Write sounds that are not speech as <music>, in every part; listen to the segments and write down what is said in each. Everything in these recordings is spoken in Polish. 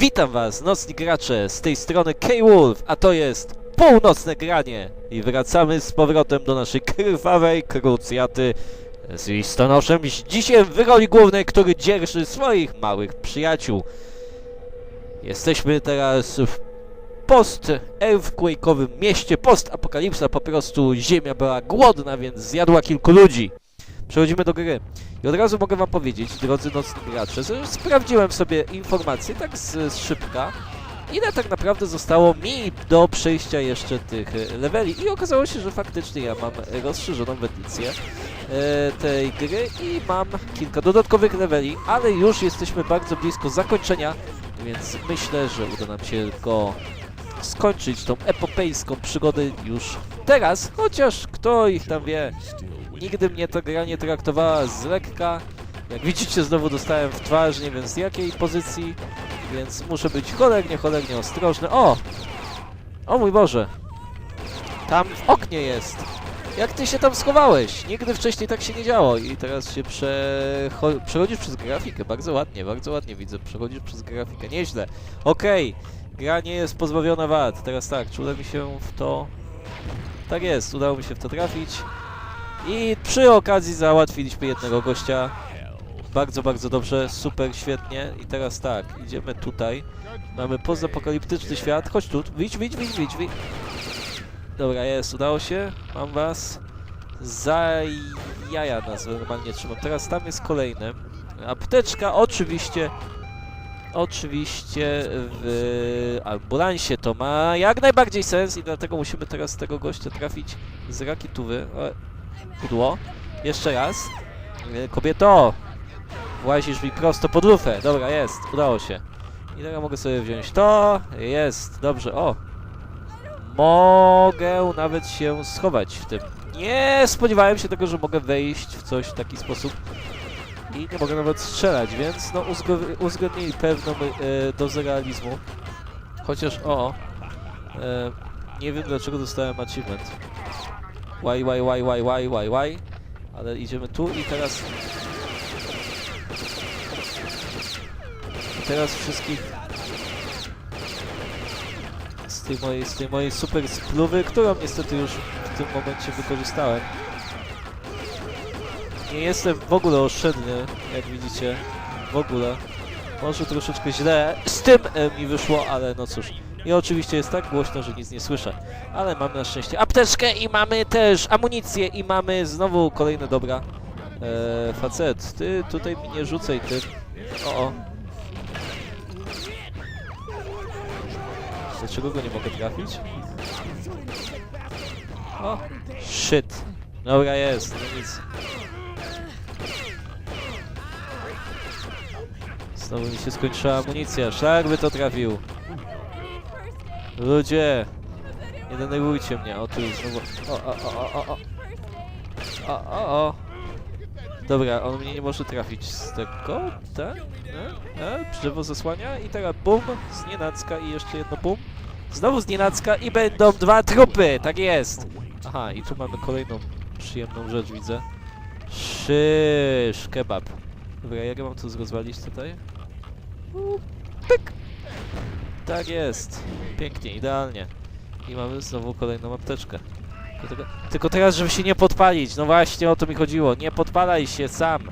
Witam was, nocni gracze, z tej strony K-Wolf, a to jest północne granie. I wracamy z powrotem do naszej krwawej krucjaty z listonoszem, dzisiaj w roli głównej, który dzierży swoich małych przyjaciół. Jesteśmy teraz w post-earthquake'owym mieście, post-apokalipsa, po prostu ziemia była głodna, więc zjadła kilku ludzi. Przechodzimy do gry. I od razu mogę wam powiedzieć, drodzy nocni gracze, że sprawdziłem sobie informacje tak z, z szybka, ile tak naprawdę zostało mi do przejścia jeszcze tych e, leveli i okazało się, że faktycznie ja mam rozszerzoną edycję e, tej gry i mam kilka dodatkowych leveli, ale już jesteśmy bardzo blisko zakończenia, więc myślę, że uda nam się go skończyć, tą epopejską przygodę już teraz, chociaż kto ich tam wie, Nigdy mnie ta gra nie traktowała z lekka. Jak widzicie, znowu dostałem w twarz, nie wiem z jakiej pozycji, więc muszę być cholernie, cholernie ostrożny. O! O mój Boże! Tam w oknie jest! Jak ty się tam schowałeś? Nigdy wcześniej tak się nie działo i teraz się przecho- przechodzisz przez grafikę. Bardzo ładnie, bardzo ładnie widzę. Przechodzisz przez grafikę. Nieźle. Okej. Gra nie jest pozbawiona wad. Teraz tak, czule mi się w to... Tak jest, udało mi się w to trafić. I przy okazji załatwiliśmy jednego gościa. Bardzo, bardzo dobrze, super, świetnie. I teraz tak, idziemy tutaj. Mamy pozapokaliptyczny świat. Chodź tu, wyjdź, wyjdź, wyjdź, wyjdź, wyjdź. Dobra, jest, udało się. Mam was. Za jaja nas normalnie trzymam. Teraz tam jest kolejny. Apteczka oczywiście. Oczywiście w ambulansie to ma jak najbardziej sens i dlatego musimy teraz tego gościa trafić z rakietowy. Pudło. Jeszcze raz. E, Kobieto! Włazisz mi prosto pod lufę. Dobra, jest. Udało się. I teraz mogę sobie wziąć to. Jest. Dobrze. O! Mogę nawet się schować w tym. Nie spodziewałem się tego, że mogę wejść w coś w taki sposób. I nie mogę nawet strzelać, więc no uzgo- uzgodnili pewną e, dozę realizmu. Chociaż o... E, nie wiem dlaczego dostałem achievement. Why, why, why, why, why, why, why? Ale idziemy tu i teraz... I teraz wszystkich... Z tej mojej, z tej mojej super spluwy, którą niestety już w tym momencie wykorzystałem. Nie jestem w ogóle oszczędny, jak widzicie. W ogóle. Może troszeczkę źle z tym e, mi wyszło, ale no cóż. I oczywiście jest tak głośno, że nic nie słyszę. Ale mamy na szczęście apteczkę i mamy też amunicję i mamy znowu kolejne dobra. Eee, facet, ty tutaj mi nie rzucaj tym. O, o. Dlaczego go nie mogę trafić? O, shit. Dobra, jest, no nic. Znowu mi się skończyła amunicja. Szlak by to trafił. Ludzie! Nie denerwujcie mnie. O, tu znowu... O, o, o, o, o, o. O, o. Dobra, on mnie nie może trafić z tego, tak? E, e, zasłania i teraz bum, z nienacka i jeszcze jedno bum. Znowu z nienacka i będą dwa trupy, tak jest. Aha, i tu mamy kolejną przyjemną rzecz, widzę. Szysz, kebab. Dobra, jak ja mam to rozwalić tutaj? U, Pyk! Tak jest. Pięknie, idealnie. I mamy znowu kolejną apteczkę. Tylko, tylko teraz, żeby się nie podpalić. No właśnie o to mi chodziło. Nie podpalaj się sam.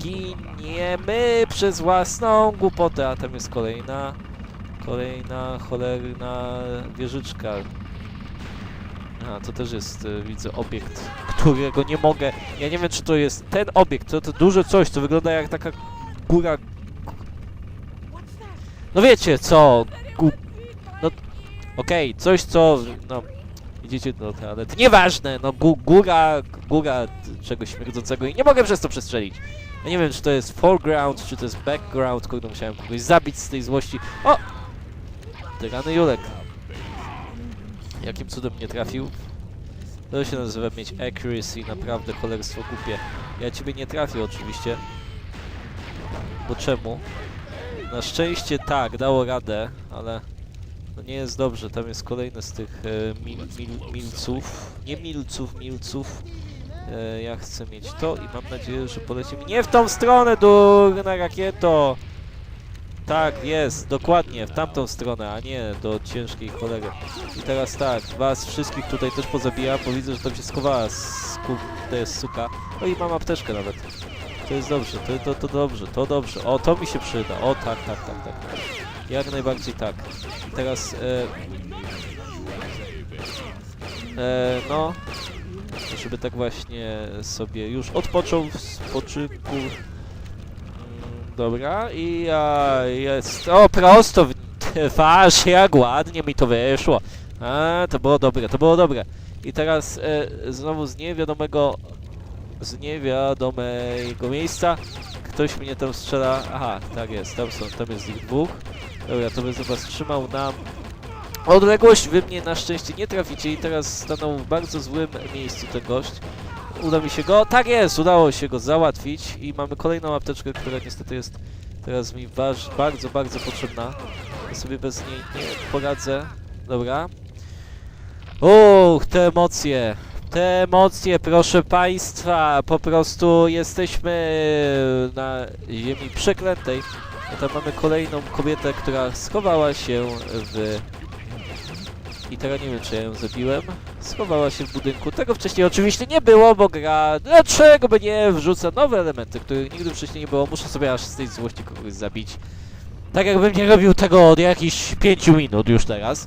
Giniemy przez własną głupotę. A tam jest kolejna, kolejna cholerna wieżyczka. A, to też jest, y, widzę, obiekt, którego nie mogę... Ja nie wiem, czy to jest ten obiekt, to, to duże coś, to wygląda jak taka góra... No wiecie co, gu... No, okej, coś co, no... Idziecie do toalety. Nieważne, no gó góra, góra czegoś śmierdzącego i nie mogę przez to przestrzelić. Ja nie wiem, czy to jest foreground, czy to jest background, kurde, musiałem kogoś zabić z tej złości. O! Tyrany Julek. Jakim cudem nie trafił? To się nazywa mieć accuracy, naprawdę cholerstwo głupie. Ja ciebie nie trafię oczywiście. Bo czemu? Na szczęście tak, dało radę, ale no nie jest dobrze. Tam jest kolejny z tych e, mil, mil, milców. Nie milców, milców. E, ja chcę mieć to i mam nadzieję, że polecimy nie w tą stronę, durna rakieto! Tak, jest, dokładnie, w tamtą stronę, a nie do ciężkiej cholery. I teraz tak, was wszystkich tutaj też pozabijam, bo widzę, że tam się schowała kurde suka. O i mam apteczkę nawet. To jest dobrze, to, to, to dobrze, to dobrze. O, to mi się przyda. O, tak, tak, tak, tak. Jak najbardziej tak. Teraz, e, e, no, żeby tak właśnie sobie już odpoczął w spoczynku. Mm, Dobra, i ja jest. O, prosto w twarz, jak ładnie mi to wyszło. A, to było dobre, to było dobre. I teraz e, znowu z niewiadomego, z niewiadomego miejsca ktoś mnie tam strzela. Aha, tak jest, tam są, tam jest ich dwóch. Dobra, to bym was trzymał na odległość. Wy mnie na szczęście nie traficie i teraz stanął w bardzo złym miejscu ten gość. Uda mi się go, tak jest, udało się go załatwić i mamy kolejną apteczkę, która niestety jest teraz mi waż, bardzo, bardzo potrzebna. Ja sobie bez niej nie poradzę. Dobra. Uch, te emocje. Te emocje, proszę Państwa, po prostu jesteśmy na ziemi przeklętej. A tam mamy kolejną kobietę, która schowała się w... I teraz nie wiem, czy ja ją zabiłem. Schowała się w budynku. Tego wcześniej oczywiście nie było, bo gra... Dlaczego by nie wrzuca nowe elementy, których nigdy wcześniej nie było? Muszę sobie aż z tej złości kogoś zabić. Tak jakbym nie robił tego od jakichś 5 minut już teraz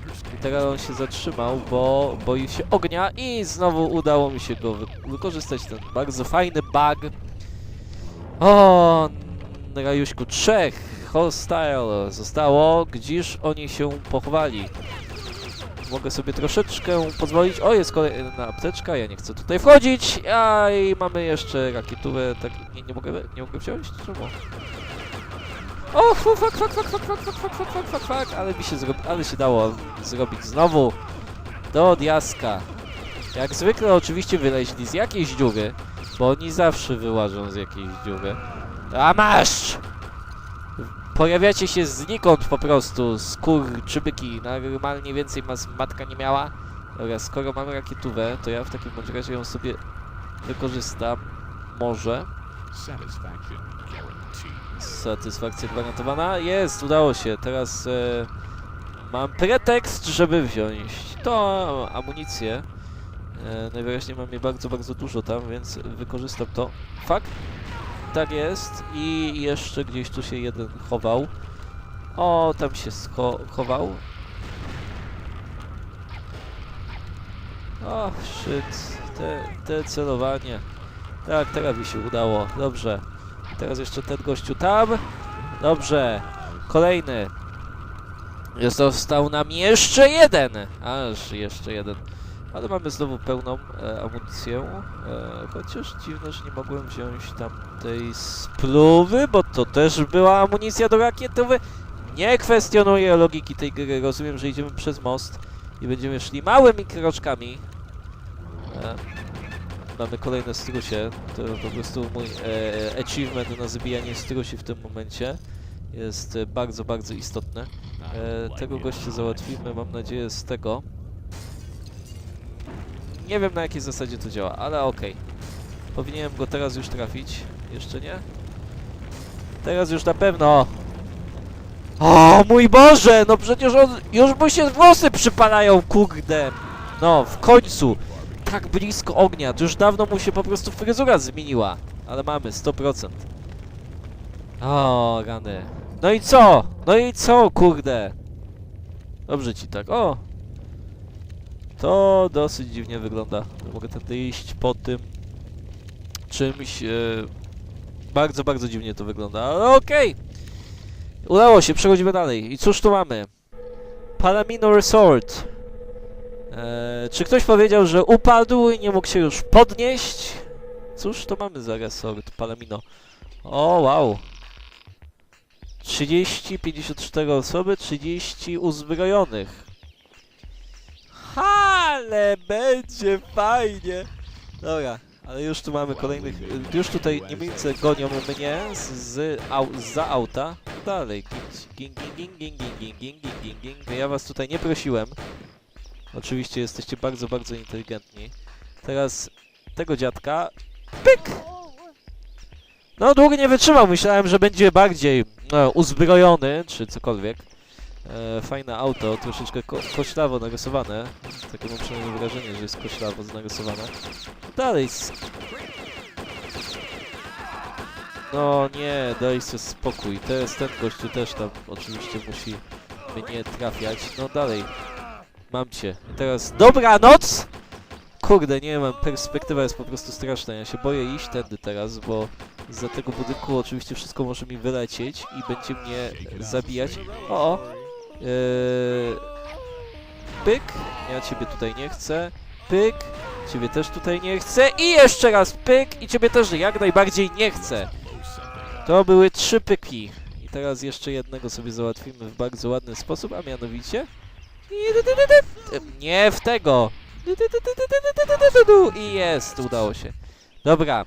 I teraz on się zatrzymał, bo boi się ognia i znowu udało mi się go wy wykorzystać, ten bardzo fajny bug. O, Rajuśku, trzech hostile zostało, gdzież oni się pochowali. Mogę sobie troszeczkę pozwolić. O, jest kolejna apteczka, ja nie chcę tutaj wchodzić. A i mamy jeszcze rakietówę, tak nie, nie mogę nie mogę wziąć? Czemu? O, fuck, fuck, fuck, fuck, fuck, fuck, fuck, fuck, fuck, fuck, fuck, ale mi się ale się dało zrobić znowu do diaska. Jak zwykle oczywiście wyleźli z jakiejś dziury, bo oni zawsze wyłażą z jakiejś dziury. A masz! Pojawiacie się znikąd po prostu, skurczybyki. Normalnie więcej mas matka nie miała. Dobra, skoro mamy rakietówę, to ja w takim razie ją sobie wykorzystam. Może. Satisfaction. Satysfakcja gwarantowana. Jest, udało się. Teraz e, mam pretekst, żeby wziąć to amunicję. E, najwyraźniej mam jej bardzo, bardzo dużo tam, więc wykorzystam to. Fakt? Tak jest. I jeszcze gdzieś tu się jeden chował. O, tam się scho chował. O, shit. Te, te celowanie. Tak, teraz mi się udało. Dobrze. Teraz jeszcze ten gościu tam. Dobrze. Kolejny. Został nam jeszcze jeden. Aż jeszcze jeden. Ale mamy znowu pełną e, amunicję. E, chociaż dziwne, że nie mogłem wziąć tamtej spluwy, bo to też była amunicja do rakietowy. Nie kwestionuję logiki tej gry. Rozumiem, że idziemy przez most i będziemy szli małymi kroczkami. E, mamy kolejne strusie. To po prostu mój e, achievement na zabijanie strusi w tym momencie jest e, bardzo, bardzo istotne. E, tego gościa załatwimy, mam nadzieję, z tego. Nie wiem na jakiej zasadzie to działa, ale okej. Powinienem go teraz już trafić. Jeszcze nie? Teraz już na pewno. O mój Boże! No przecież on, już mu się włosy przypalają, kurde! No, w końcu! Tak blisko ognia, to już dawno mu się po prostu fryzura zmieniła. Ale mamy, 100%. O, rany. No i co? No i co, kurde? Dobrze ci tak, o! To dosyć dziwnie wygląda. Mogę tędy iść po tym czymś. E, bardzo, bardzo dziwnie to wygląda, ale okej! Udało się, przechodzimy dalej. I cóż tu mamy? Palamino Resort. E, czy ktoś powiedział, że upadł i nie mógł się już podnieść? Cóż to mamy za resort Palamino? O, wow. 30, 54 osoby, 30 uzbrojonych. Ale będzie fajnie. Dobra, ale już tu mamy kolejnych. Już tutaj Niemcy gonią mnie z, z au, za auta. Dalej. Ging, ging, ging, ging, ging, ging, ging, ging, ging, ging. Ja was tutaj nie prosiłem. Oczywiście jesteście bardzo, bardzo inteligentni. Teraz tego dziadka. Pyk! No długo nie wytrzymał, myślałem, że będzie bardziej no, uzbrojony, czy cokolwiek. E, fajne auto, troszeczkę ko koślawo narysowane. Takie mam przynajmniej wrażenie, że jest koślawo narysowane. Dalej. No nie, daj sobie spokój. Teraz ten gościu też tam oczywiście musi mnie trafiać. No dalej. Mam cię. Teraz dobranoc! Kurde, nie mam, perspektywa jest po prostu straszna. Ja się boję iść tędy teraz, bo za tego budynku oczywiście wszystko może mi wylecieć i będzie mnie zabijać. O, o. Eee, pyk. Ja ciebie tutaj nie chcę. Pyk. Ciebie też tutaj nie chcę. I jeszcze raz pyk. I ciebie też jak najbardziej nie chcę. To były trzy pyki. I teraz jeszcze jednego sobie załatwimy w bardzo ładny sposób, a mianowicie... Nie w tego! I jest, udało się. Dobra.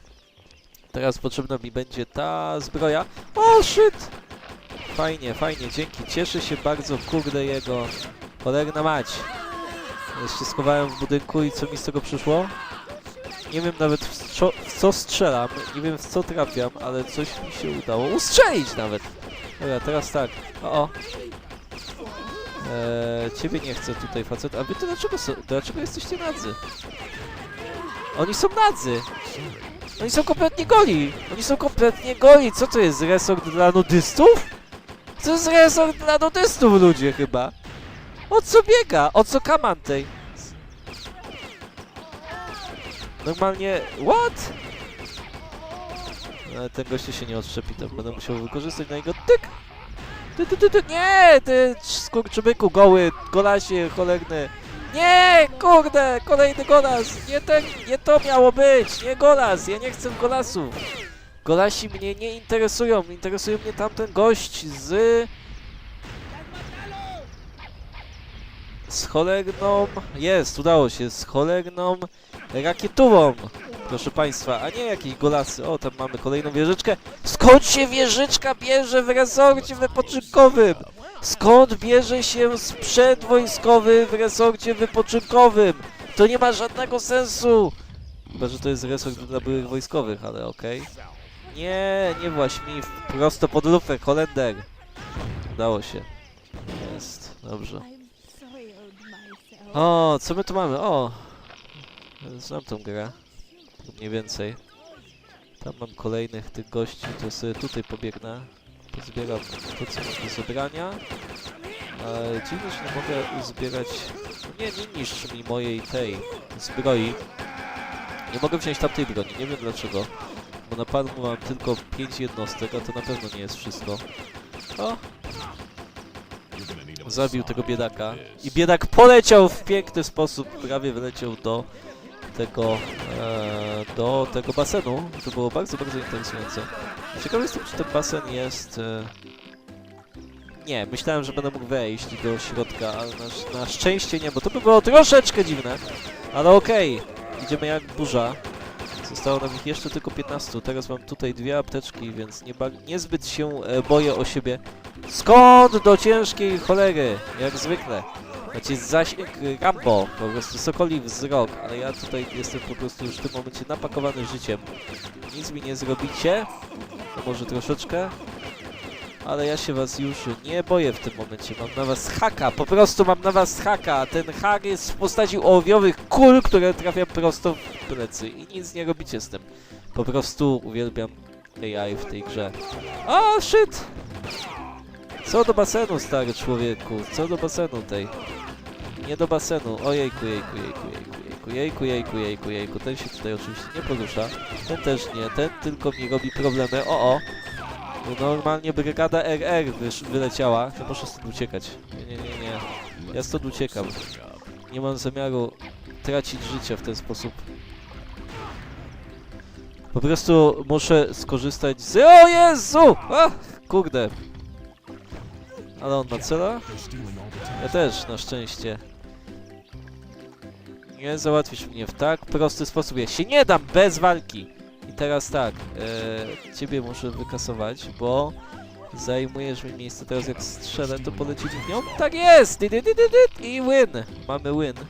Teraz potrzebna mi będzie ta zbroja. O, shit! Fajnie, fajnie, dzięki. Cieszę się bardzo, kurde, jego cholerna mać. Jeszcze schowałem w budynku i co mi z tego przyszło? Nie wiem nawet w co, w co strzelam, nie wiem w co trafiam, ale coś mi się udało ustrzelić nawet. Dobra, teraz tak. O, o. Eee, ciebie nie chcę tutaj, facet. A wy to dlaczego, so, dlaczego jesteście nadzy? Oni są nadzy! Oni są kompletnie goli! Oni są kompletnie goli! Co to jest, resort dla nudystów? To jest resort dla nudystów, ludzie, chyba. O co biega? O co kamantej? Normalnie... What? Ale ten gościu się nie odszczepi, to będę musiał wykorzystać na jego tyk! Ty, ty, ty, ty, nie! Ty skurczybyku goły, golasie cholerny! Nie! Kurde! Kolejny golas! Nie, ten, nie to miało być! Nie golas! Ja nie chcę golasów! Golasi mnie nie interesują. Interesuje mnie tamten gość z... Z cholerną... Jest, udało się. Z cholerną rakietową. Proszę Państwa, a nie jakieś golasy. O, tam mamy kolejną wieżyczkę. Skąd się wieżyczka bierze w resorcie wypoczynkowym? Skąd bierze się sprzęt wojskowy w resorcie wypoczynkowym? To nie ma żadnego sensu! Chyba, że to jest resort dla byłych wojskowych, ale okej. Nie, nie właś mi w- prosto pod lufę, Holender. Udało się. Jest, dobrze. O, co my tu mamy? O! Znam tą grę. Mniej więcej. Tam mam kolejnych tych gości, to sobie tutaj pobiegnę. Pozbieram to, co mam do zebrania. Dziwne, że nie mogę uzbierać... Nie, nie niszcz mi mojej tej zbroi. Nie mogę wziąć tamtej broni, nie wiem dlaczego. Bo na panu mam tylko 5 jednostek, a to na pewno nie jest wszystko. O, zabił tego biedaka. I biedak poleciał w piękny sposób, prawie wyleciał do tego, e, do tego basenu. To było bardzo, bardzo interesujące. Ciekawy jestem, czy ten basen jest... E... Nie, myślałem, że będę mógł wejść do środka, ale na, na szczęście nie, bo to by było troszeczkę dziwne. Ale okej, idziemy jak burza. Zostało nam ich jeszcze tylko 15. Teraz mam tutaj dwie apteczki, więc nie niezbyt się e, boję o siebie. Skąd do ciężkiej cholery? Jak zwykle. Znaczy zasięg Rambo, po prostu sokoli wzrok, ale ja tutaj jestem po prostu już w tym momencie napakowany życiem. Nic mi nie zrobicie, może troszeczkę, ale ja się was już nie boję w tym momencie. Mam na was haka, po prostu mam na was haka, ten hak jest w postaci ołowiowych kul, które trafia prosto w plecy i nic nie robicie z tym. Po prostu uwielbiam AI w tej grze. O, shit! Co do basenu, stary człowieku? Co do basenu tej? Nie do basenu. Ojejku, jejku, jejku, jejku, jejku, jejku, jejku, jejku, jejku. Ten się tutaj oczywiście nie porusza. Ten też nie. Ten tylko mi robi problemy. O, o. Normalnie brygada RR wyleciała. Ja muszę stąd uciekać. Nie, nie, nie, nie. Ja stąd uciekam. Nie mam zamiaru tracić życia w ten sposób. Po prostu muszę skorzystać z... O Jezu! A, kurde. Ale on ma cela? Ja też, na szczęście. Nie załatwisz mnie w tak prosty sposób. Ja się nie dam bez walki. I teraz tak, e, ciebie muszę wykasować, bo zajmujesz mi miejsce. Teraz jak strzelę, to poleci nią. Tak jest! I win! Mamy win.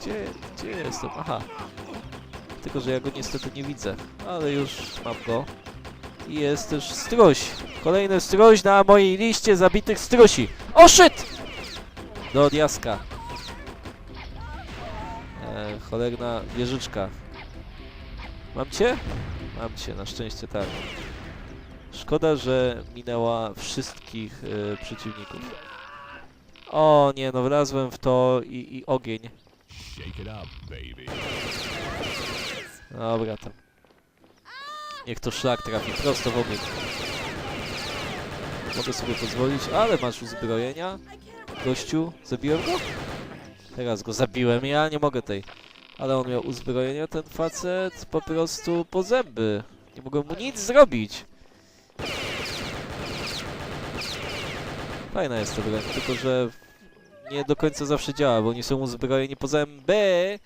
Gdzie, gdzie jestem? Aha. Tylko, że ja go niestety nie widzę. Ale już mam go. I jest też struś. Kolejny struś na mojej liście zabitych strusi. O shit! Do diaska. E, cholerna wieżyczka. Mam cię? Mam cię, na szczęście tak. Szkoda, że minęła wszystkich e, przeciwników. O nie, no wlazłem w to i, i ogień. Dobra tam. Niech to szlak trafi prosto w ogień. Mogę sobie pozwolić, ale masz uzbrojenia. Gościu, zabiłem go? Teraz go zabiłem, ja nie mogę tej. Ale on miał uzbrojenia, ten facet po prostu po zęby. Nie mogłem mu nic zrobić. Fajna jest ta broń, tylko że nie do końca zawsze działa, bo oni są uzbrojeni po zęby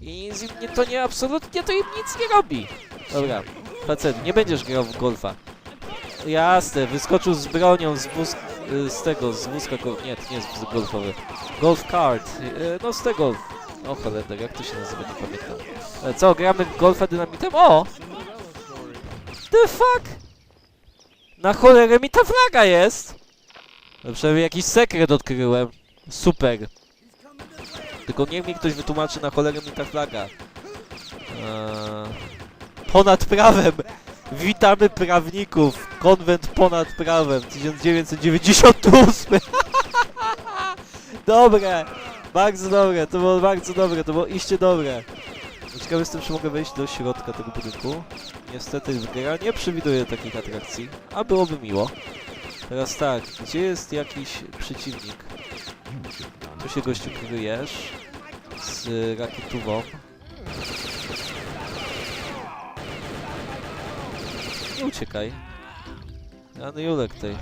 i nie, to nie, absolutnie to im nic nie robi. Dobra, facet, nie będziesz grał w golfa. Jasne, wyskoczył z bronią z wóz... y, z tego, z wózka nie, nie jest wózek golfowy. Golf cart, y, no z tego... O cholender, jak to się nazywa, nie pamiętam. E, Co, gramy golfa dynamitem? O! The fuck? Na cholerę mi ta flaga jest! No przynajmniej jakiś sekret odkryłem. Super. Tylko niech mi ktoś wytłumaczy na cholerę mi ta flaga. Eee, ponad prawem! Witamy prawników! Konwent ponad prawem 1998! <laughs> dobre! Bardzo dobre, to było bardzo dobre, to było iście dobre. Ciekawy jestem, czy mogę wejść do środka tego budynku. Niestety gra nie przewiduje takich atrakcji, a byłoby miło. Teraz tak, gdzie jest jakiś przeciwnik? Tu się gościu kryjesz z rakietową. Uciekaj. Rany Julek tej.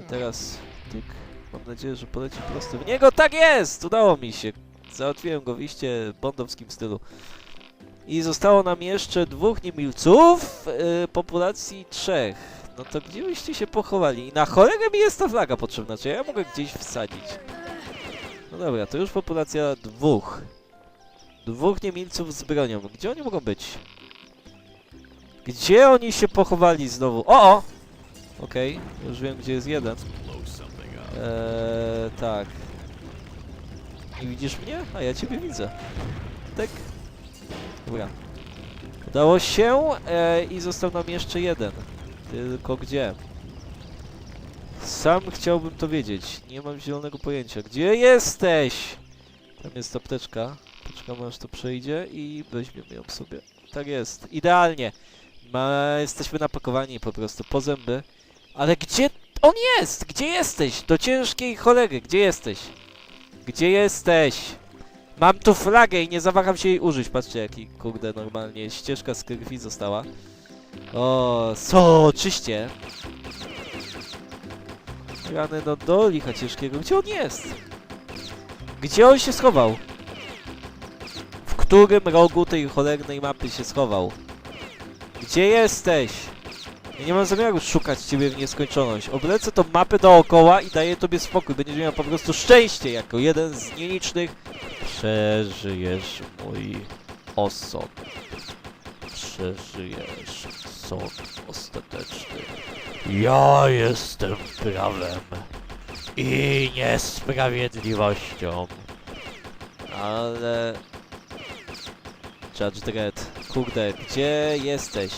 I teraz tyk. Mam nadzieję, że poleci prosto w niego. Tak jest! Udało mi się. Załatwiłem go w iście bondowskim stylu. I zostało nam jeszcze dwóch niemilców yy, populacji trzech. No to gdzie byście się pochowali? I na cholerę mi jest ta flaga potrzebna, czy ja mogę gdzieś wsadzić? No dobra, to już populacja dwóch. Dwóch niemilców z bronią. Gdzie oni mogą być? Gdzie oni się pochowali znowu? O! o! Okej, już wiem gdzie jest jeden. Eee, tak. Nie widzisz mnie? A ja ciebie widzę. Tak. Dobra. Udało się eee, i został nam jeszcze jeden. Tylko gdzie? Sam chciałbym to wiedzieć. Nie mam zielonego pojęcia. Gdzie jesteś? Tam jest apteczka. Poczekamy aż to przejdzie i weźmiemy ją sobie. Tak jest. Idealnie. Ma, jesteśmy napakowani po prostu po zęby. Ale gdzie on jest? Gdzie jesteś? Do ciężkiej cholery. Gdzie jesteś? Gdzie jesteś? Mam tu flagę i nie zawaham się jej użyć. Patrzcie, jaki kurde normalnie ścieżka z krwi została. O, co? Czyście. Rany no do licha ciężkiego. Gdzie on jest? Gdzie on się schował? W którym rogu tej cholernej mapy się schował? Gdzie jesteś? Ja nie mam zamiaru szukać ciebie w nieskończoność. Oblecę tą mapę dookoła i daję tobie spokój. Będziesz miał po prostu szczęście jako jeden z nielicznych. Przeżyjesz mój osąd. Przeżyjesz sąd ostateczny. Ja jestem prawem i niesprawiedliwością. Ale... Judge Dredd, kurde, gdzie jesteś?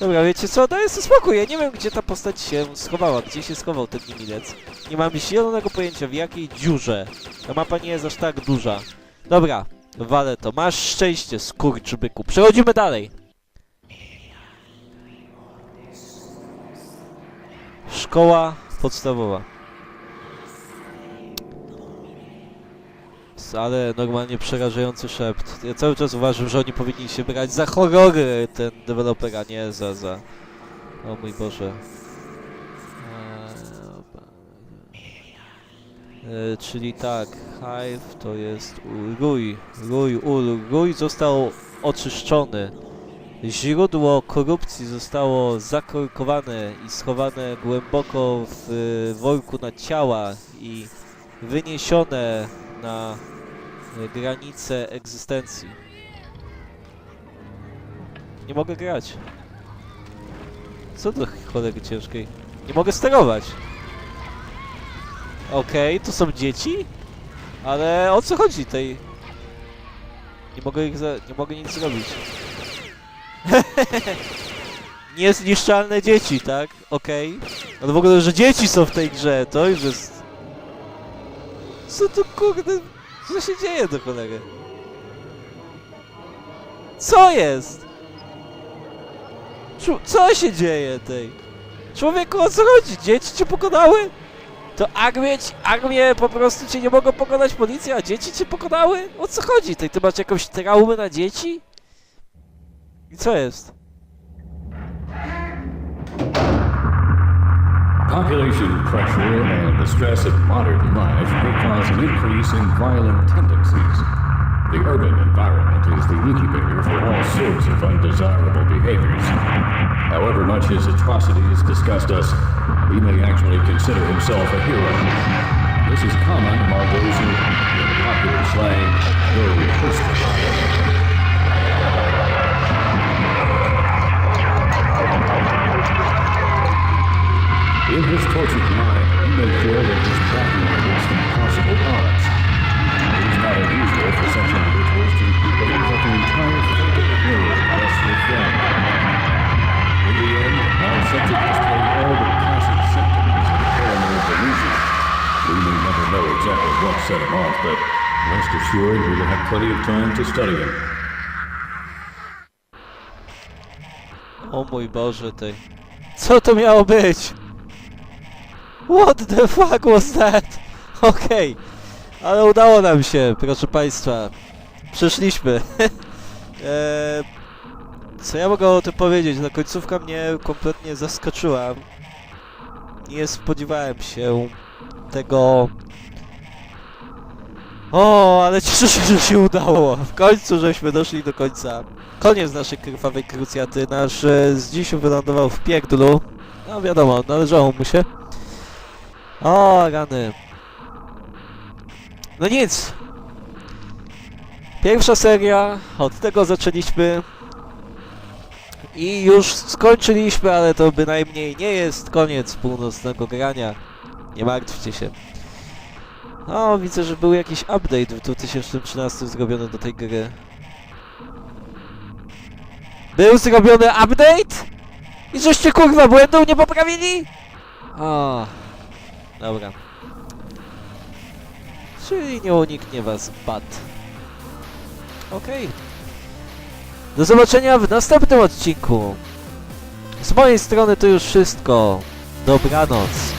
Dobra, wiecie co, daję sobie spokój, ja nie wiem gdzie ta postać się schowała, gdzie się schował ten niemilec. Nie mam zielonego pojęcia w jakiej dziurze. Ta mapa nie jest aż tak duża. Dobra, walę to. Masz szczęście, skurczybyku. Przechodzimy dalej. Szkoła podstawowa. ale normalnie przerażający szept. Ja cały czas uważam, że oni powinni się brać za horrory, ten deweloper, a nie za, za... O mój Boże. E, e, czyli tak, Hive to jest Rój, Rój, Ul. Rój został oczyszczony. Źródło korupcji zostało zakorkowane i schowane głęboko w e, worku na ciała i wyniesione na granice egzystencji. Nie mogę grać. Co do cholery ciężkiej? Nie mogę sterować. Okej, to są dzieci? Ale o co chodzi tej... Nie mogę ich za... nie mogę nic zrobić. <laughs> Niezniszczalne dzieci, tak? Okej. Ale w ogóle, że dzieci są w tej grze, to już jest... Co to kurde... Co się dzieje do cholery? Co jest? Co się dzieje tej? Człowieku, o co chodzi? Dzieci cię pokonały? To armię, armię po prostu cię nie mogą pokonać policja, a dzieci cię pokonały? O co chodzi? Tej, ty masz jakąś traumę na dzieci? I co jest? Population pressure and the stress of modern life may cause an increase in violent tendencies. The urban environment is the incubator for all sorts of undesirable behaviors. However much his atrocities disgust us, he may actually consider himself a hero. Plenty of time to study. O mój Boże, tej. Co to miało być? What the fuck was that? Okej, ale udało nam się, proszę Państwa. Przeszliśmy. eee, <laughs> co ja mogę o tym powiedzieć? No końcówka mnie kompletnie zaskoczyła. Nie spodziewałem się tego... O, ale cieszę się, że się udało. W końcu żeśmy doszli do końca. Koniec naszej krwawej krucjaty. Nasz e, z dziś wylądował w pierdlu. No wiadomo, należało mu się. O, rany. No nic. Pierwsza seria, od tego zaczęliśmy. I już skończyliśmy, ale to bynajmniej nie jest koniec północnego grania. Nie martwcie się. O, widzę, że był jakiś update w 2013 zrobiony do tej gry. Był zrobiony update? I żeście kurwa błędu nie poprawili? O, dobra. Czyli nie uniknie was bad. Okej. Do zobaczenia w następnym odcinku. Z mojej strony to już wszystko. Dobranoc.